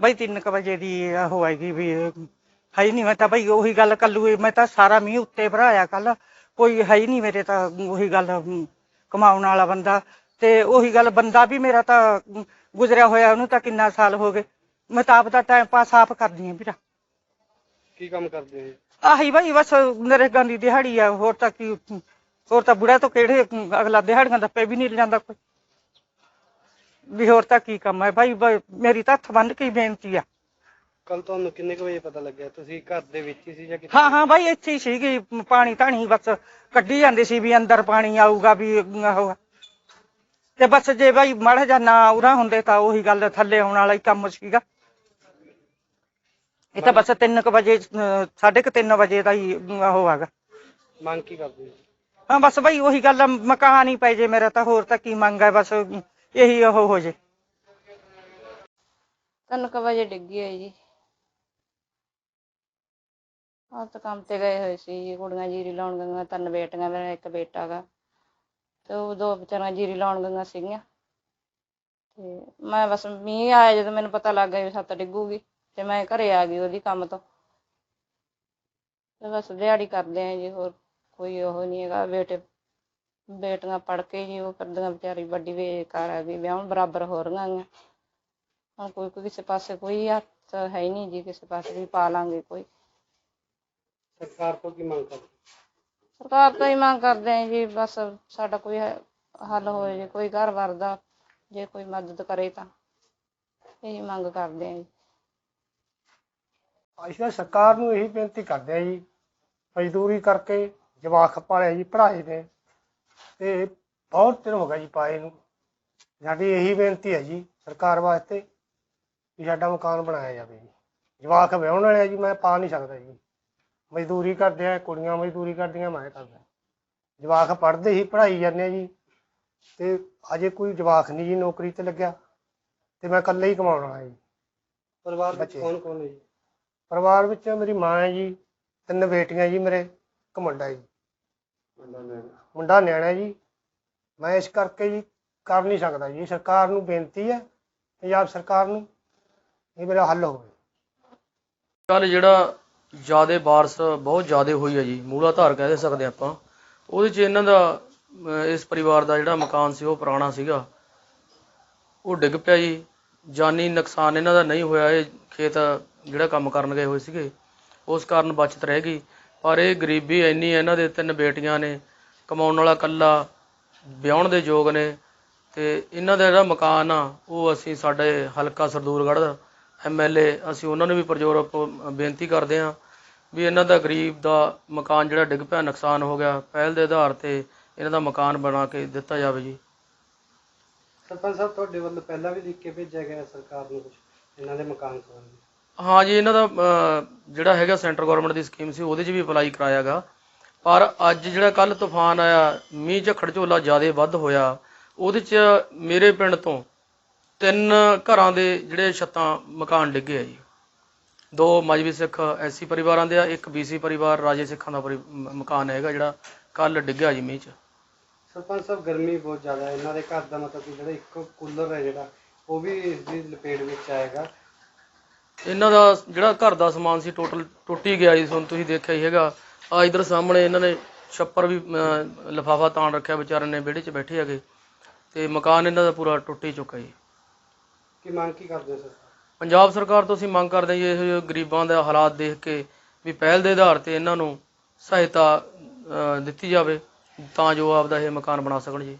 ਬਈ 3 ਵਜੇ ਦੀ ਉਹ ਆਏਗੀ ਵੀ ਹੈ ਨਹੀਂ ਮੈਂ ਤਾਂ ਬਈ ਉਹੀ ਗੱਲ ਕੱਲੂ ਹੀ- ਮੈਂ ਤਾਂ ਸਾਰਾ ਮੀਂਹ ਉੱਤੇ ਭਰਾਇਆ ਕੱਲ ਕੋਈ ਹੈ ਨਹੀਂ ਮੇਰੇ ਤਾਂ ਉਹੀ ਗੱਲ ਕਮਾਉਣ ਵਾਲਾ ਬੰਦਾ। ਤੇ ਉਹੀ ਗੱਲ ਬੰਦਾ ਵੀ ਮੇਰਾ ਤਾਂ ਗੁਜ਼ਰਿਆ ਹੋਇਆ ਉਹਨੂੰ ਤਾਂ ਕਿੰਨਾ ਸਾਲ ਹੋ ਗਏ। ਮੈਂ ਤਾਂ ਆਪ ਦਾ ਟਾਈਮ ਪਾਸ ਆਪ ਕਰਦੀ ਹਾਂ ਵੀਰਾ। ਕੀ ਕੰਮ ਕਰਦੇ ਹੋ? ਆਹੀ ਬਈ ਬਸ ਨਰੇਗਾ ਦੀ ਦਿਹਾੜੀ ਆ ਹੋਰ ਤਾਂ ਕੀ ਹੋਰ ਤਾਂ ਬੁੜਾ ਤੋਂ ਕਿਹੜੇ ਅਗਲਾ ਦਿਹਾੜੀਆਂ ਦਾ ਪੈ ਵੀ ਨਹੀਂ ਜਾਂਦਾ ਕੋਈ। ਵੀ ਹੋਰ ਤਾਂ ਕੀ ਕੰਮ ਹੈ? ਭਾਈ ਬ- ਮੇਰੀ ਤਾਂ ਹੱਥ ਬੰਨ ਕੇ ਹੀ ਬੇਨਤੀ ਆ। ਕੱਲ ਤੁਹਾਨੂੰ ਕਿੰਨੇ ਕੁ ਵਜੇ ਪਤਾ ਲੱਗਿਆ? ਤੁਸੀਂ ਘਰ ਦੇ ਵਿੱਚ ਹੀ ਸੀ ਜਾਂ ਕਿੱਥੇ? ਹਾਂ ਹਾਂ ਭਾਈ ਇੱਥੇ ਹੀ ਸੀਗੀ। ਪਾਣੀ ਧਾਣੀ ਬਸ ਕੱਢੀ ਜਾਂਦੇ ਸੀ ਵੀ ਅੰਦਰ ਪਾਣੀ ਆਊਗਾ ਵੀ ਉਹ। ਤੇ ਬਸ ਜੇ ਭਾਈ ਮਾੜਾ ਜਾਂ ਨਾ ਉਰਾ ਹੁੰਦੇ ਤਾਂ ਉਹੀ ਗੱਲ ਥੱਲੇ ਆਉਣ ਵਾਲਾ ਹੀ ਕੰਮ ਸੀਗਾ। ਇਹ ਤਾਂ ਬਸ 3 ਵਜੇ 3:30 ਵਜੇ ਦਾ ਹੀ ਉਹ ਹੈਗਾ। ਮੰਗ ਕੀ ਕਰਦੇ ਹੋ? ਹਾਂ ਬਸ ਭਾਈ ਉਹੀ ਗੱਲ ਆ, ਮਕਾਨ ਹੀ ਪੈ ਜੇ ਮੇਰਾ ਤਾਂ ਹੋਰ ਤਾਂ ਕੀ ਮੰਗ ਹੈ? ਬਸ ਇਹੀ ਉਹ ਹੋ ਜੇ। ਤਿੰਨ ਕੁ ਵਜੇ ਡਿੱਗੀ ਹੋਈ ਜੀ। ਆਹ ਤਾਂ ਕੰਮ ਤੇ ਗਏ ਹੋਏ ਸੀ ਜੀ, ਕੁੜੀਆਂ ਜੀਰੀ ਲਾਉਣ ਗਈਆਂ, ਤਿੰਨ ਬੇਟੀਆਂ, ਮੇਰਾ ਇੱਕ ਬੇਟਾ ਗਾ। ਤੇ ਉਹ ਦੋ ਵਿਚਾਰੀਆਂ ਜੀਰੀ ਲਾਉਣ ਗਈਆਂ ਸੀਗੀਆਂ। ਤੇ ਮੈਂ ਬਸ ਮੀਂਹ ਆਇਆ ਜਦੋਂ ਮੈਨੂੰ ਪਤਾ ਲੱਗ ਗਿਆ ਵੀ ਛੱਤ ਡਿੱਗੂਗੀ, ਤੇ ਮੈਂ ਘਰੇ ਆ ਗਈ ਉਹਦੀ ਕੰਮ ਤੋਂ। ਤੇ ਬਸ ਦਿਹਾੜੀ ਕਰਦੇ ਆ ਜੀ, ਹੋਰ ਕੋਈ ਉਹ ਨਹੀਂ ਹੈਗਾ, ਬੇਟੇ ਬੇਟੀਆਂ ਪੜ ਕੇ ਜੀ ਉਹ ਕਰਦੀਆਂ ਵਿਚਾਰੀ ਵੱਡੀ ਬੇਕਾਰ ਆ ਗਈ ਵਿਆਹ ਬਰਾਬਰ ਹੋ ਰਹੀਆਂ ਗੀਆਂ ਹੁਣ ਕੋਈ ਕੋਈ ਕਿਸੇ ਪਾਸੇ ਕੋਈ ਹੱਥ ਹੈ ਹੀ ਨਹੀਂ ਜੀ ਕਿਸੇ ਪਾਸੇ ਵੀ ਪਾ ਲਾਂਗੇ ਕੋਈ। ਸਰਕਾਰ ਤੋਂ ਕੀ ਮੰਗ ਕਰਦੇ? ਸਰਕਾਰ ਤੋਂ ਹੀ ਮੰਗ ਕਰਦੇ ਆਂ ਜੀ ਬਸ ਸਾਡਾ ਕੋਈ ਹ- ਹੱਲ ਹੋਏ ਜੇ ਕੋਈ ਘਰ ਵਰਦਾ ਜੇ ਕੋਈ ਮਦਦ ਕਰੇ ਤਾਂ। ਇਹੀ ਮੰਗ ਕਰਦੇ ਆਂ ਜੀ। ਅਸੀਂ ਤਾਂ ਸਰਕਾਰ ਨੂੰ ਇਹੀ ਬੇਨਤੀ ਕਰਦੇ ਆ ਜੀ ਮਜ਼ਦੂਰੀ ਕਰਕੇ ਜਵਾਕ ਪਾਲੇ ਜੀ ਪੜ੍ਹਾਈ ਦੇ ਤੇ ਬਹੁਤ ਚਿਰ ਹੋ ਗਿਆ ਜੀ ਪਾਏ ਨੂੰ। ਸਾਡੀ ਇਹੀ ਬੇਨਤੀ ਹੈ ਜੀ ਸਰਕਾਰ ਵਾਸਤੇ ਵੀ ਸਾਡਾ ਮਕਾਨ ਬਣਾਇਆ ਜਾਵੇ ਜੀ। ਜਵਾਕ ਵਿਆਹਣ ਵਾਲੇ ਆ ਜੀ ਮੈਂ ਪਾ ਨਹੀਂ ਸਕਦਾ ਜੀ। ਮਜ਼ਦੂਰੀ ਕਰਦੇ ਆ ਕੁੜੀਆਂ ਮਜ਼ਦੂਰੀ ਕਰਦੀਆਂ ਮੈਂ ਕਰਦਾ। ਜਵਾਕ ਪੜ੍ਹਦੇ ਹੀ ਪੜ੍ਹਾਈ ਜਾਂਦੇ ਆ ਜੀ। ਤੇ ਅਜੇ ਕੋਈ ਜਵਾਕ ਨਹੀਂ ਜੀ ਨੌਕਰੀ ਤੇ ਲੱਗਿਆ। ਤੇ ਮੈਂ ਇਕੱਲੇ ਹੀ ਕਮਾਉਣ ਵਾਲਾ ਜੀ। ਪਰਿਵਾਰ ਵਿੱਚ। ਕੌਣ ਕੌਣ ਹੈ ਜੀ? ਪਰਿਵਾਰ ਵਿੱਚ ਮੇਰੀ ਮਾਂ ਹੈ ਜੀ ਤਿੰਨ ਬੇਟੀਆਂ ਜੀ ਮੇਰੇ ਇੱਕ ਮੁੰਡਾ ਜੀ। ਮੁੰਡਾ ਨਿਆਣਾ ਜੀ। ਮੈਂ ਇਸ ਕਰਕੇ ਜੀ ਕਰ ਨਹੀਂ ਸਕਦਾ ਜੀ। ਸਰਕਾਰ ਨੂੰ ਬੇਨਤੀ ਹੈ ਪੰਜਾਬ ਸਰਕਾਰ ਨੂੰ ਇਹ ਮੇਰਾ ਹੱਲ ਹੋਵੇ। ਕੱਲ ਜਿਹੜਾ ਜਿਆਦੇ ਬਾਰਿਸ਼ ਬਹੁਤ ਜਿਆਦੇ ਹੋਈ ਹੈ ਜੀ ਮੂਲਾ ਧਾਰ ਕਹਿ ਸਕਦੇ ਆਪਾਂ। ਉਹਦੇ ਚ ਇਹਨਾਂ ਦਾ ਇਸ ਪਰਿਵਾਰ ਦਾ ਜਿਹੜਾ ਮਕਾਨ ਸੀ, ਉਹ ਪੁਰਾਣਾ ਸੀਗਾ। ਉਹ ਡਿੱਗ ਪਿਆ ਜੀ। ਜਾਨੀ ਨੁਕਸਾਨ ਇਹਨਾਂ ਦਾ ਨਹੀਂ ਹੋਇਆ। ਇਹ ਖੇਤ ਜਿਹੜਾ ਕੰਮ ਕਰਨ ਗਏ ਹੋਏ ਸੀਗੇ। ਉਸ ਕਾਰਨ ਬਚਤ ਰਹਿ ਗਈ। ਪਰ ਇਹ ਗਰੀਬੀ ਇੰਨੀ ਹੈ, ਇਹਨਾਂ ਦੇ ਤਿੰਨ ਬੇਟੀਆਂ ਨੇ, ਕਮਾਉਣ ਵਾਲਾ ਕੱਲਾ ਵਿਆਹਣ ਦੇ ਯੋਗ ਨੇ ਤੇ ਇਹਨਾਂ ਦਾ ਜਿਹੜਾ ਮਕਾਨ ਆ, ਉਹ ਅਸੀਂ ਸਾਡੇ ਹਲਕਾ ਸਰਦੂਰਗੜ੍ਹ ਦਾ ਐਮਐਲਏ ਅਸੀਂ ਉਹਨਾਂ ਨੂੰ ਵੀ ਪਰਜ਼ੋਰ ਬੇਨਤੀ ਕਰਦੇ ਹਾਂ ਵੀ ਇਹਨਾਂ ਦਾ ਗਰੀਬ ਦਾ ਮਕਾਨ ਜਿਹੜਾ ਡਿੱਗ ਪਿਆ, ਨੁਕਸਾਨ ਹੋ ਗਿਆ, ਪਹਿਲ ਦੇ ਆਧਾਰ ਤੇ ਇਹਨਾਂ ਦਾ ਮਕਾਨ ਬਣਾ ਕੇ ਦਿੱਤਾ ਜਾਵੇ ਜੀ। ਸਰਪੰਚ ਸਾਹਿਬ, ਤੁਹਾਡੇ ਵੱਲੋਂ ਪਹਿਲਾਂ ਵੀ ਲਿਖ ਕੇ ਭੇਜਿਆ ਗਿਆ ਸਰਕਾਰ ਨੂੰ ਕੁਝ ਇਹਨਾਂ ਦੇ ਮਕਾਨ ਸੰਬੰਧੀ? ਹਾਂ ਜੀ, ਇਹਨਾਂ ਦਾ ਜਿਹੜਾ ਹੈਗਾ ਸੈਂਟਰ ਗਵਰਨਮੈਂਟ ਦੀ ਸਕੀਮ ਸੀ, ਉਹਦੇ 'ਚ ਵੀ ਅਪਲਾਈ ਕਰਾਇਆਗਾ। ਪਰ ਅੱਜ ਜਿਹੜਾ ਕੱਲ ਤੂਫਾਨ ਆਇਆ, ਮੀਂਹ ਝੱਖੜ ਝੋਲਾ ਜ਼ਿਆਦਾ ਵੱਧ ਹੋਇਆ, ਉਹਦੇ 'ਚ ਮੇਰੇ ਪਿੰਡ ਤੋਂ ਤਿੰਨ ਘਰਾਂ ਦੇ ਜਿਹੜੇ ਛੱਤਾਂ, ਮਕਾਨ ਡਿੱਗੇ ਆ ਜੀ। ਦੋ ਮਜਬੀ ਸਿੱਖ ਐਸੀ ਪਰਿਵਾਰਾਂ ਦੇ ਆ, ਇੱਕ ਬੀਸੀ ਪਰਿਵਾਰ, ਰਾਜੇ ਸਿੱਖਾਂ ਦਾ ਪਰਿ- ਮਕਾਨ ਹੈਗਾ ਜਿਹੜਾ ਕੱਲ ਡਿੱਗਿਆ ਜੀ ਮੀਂਹ 'ਚ। ਸਰਪੰਚ ਸਾਹਿਬ, ਗਰਮੀ ਬਹੁਤ ਜ਼ਿਆਦਾ ਹੈ। ਇਹਨਾਂ ਦੇ ਘਰ ਦਾ ਮਤਲਬ ਕਿ ਜਿਹੜਾ ਇੱਕ ਕੂਲਰ ਹੈ ਜਿਹੜਾ, ਉਹ ਵੀ ਇਸ ਦੀ ਲਪੇਟ ਵਿੱਚ ਆਏਗਾ। ਇਹਨਾਂ ਦਾ ਜਿਹੜਾ ਘਰ ਦਾ ਸਮਾਨ ਸੀ ਟੋਟਲ ਟੁੱਟ ਹੀ ਗਿਆ ਜੀ ਹੁਣ ਤੁਸੀਂ ਦੇਖਿਆ ਹੀ ਹੈਗਾ। ਆ ਇਧਰ ਸਾਹਮਣੇ ਇਹਨਾਂ ਨੇ ਛੱਪਰ ਵੀ ਲਫਾਫਾ ਤਾਣ ਰੱਖਿਆ ਵਿਚਾਰੇ ਨੇ ਵਿਹੜੇ 'ਚ ਬੈਠੇ ਹੈਗੇ। ਤੇ ਮਕਾਨ ਇਹਨਾਂ ਦਾ ਪੂਰਾ ਟੁੱਟ ਹੀ ਚੁੱਕਾ ਜੀ। ਕੀ ਮੰਗ ਕੀ ਕਰਦੇ ਸਰ? ਪੰਜਾਬ ਸਰਕਾਰ ਤੋਂ ਅਸੀਂ ਮੰਗ ਕਰਦੇ ਹਾਂ ਜੀ ਇਹੋ ਜਿਹੇ ਗਰੀਬਾਂ ਦੇ ਹਾਲਾਤ ਦੇਖ ਕੇ ਵੀ ਪਹਿਲ ਦੇ ਆਧਾਰ ਤੇ ਇਹਨਾਂ ਨੂੰ ਸਹਾਇਤਾ ਦਿੱਤੀ ਜਾਵੇ ਤਾਂ ਜੋ ਆਪਦਾ ਇਹ ਮਕਾਨ ਬਣਾ ਸਕਣ ਜੀ।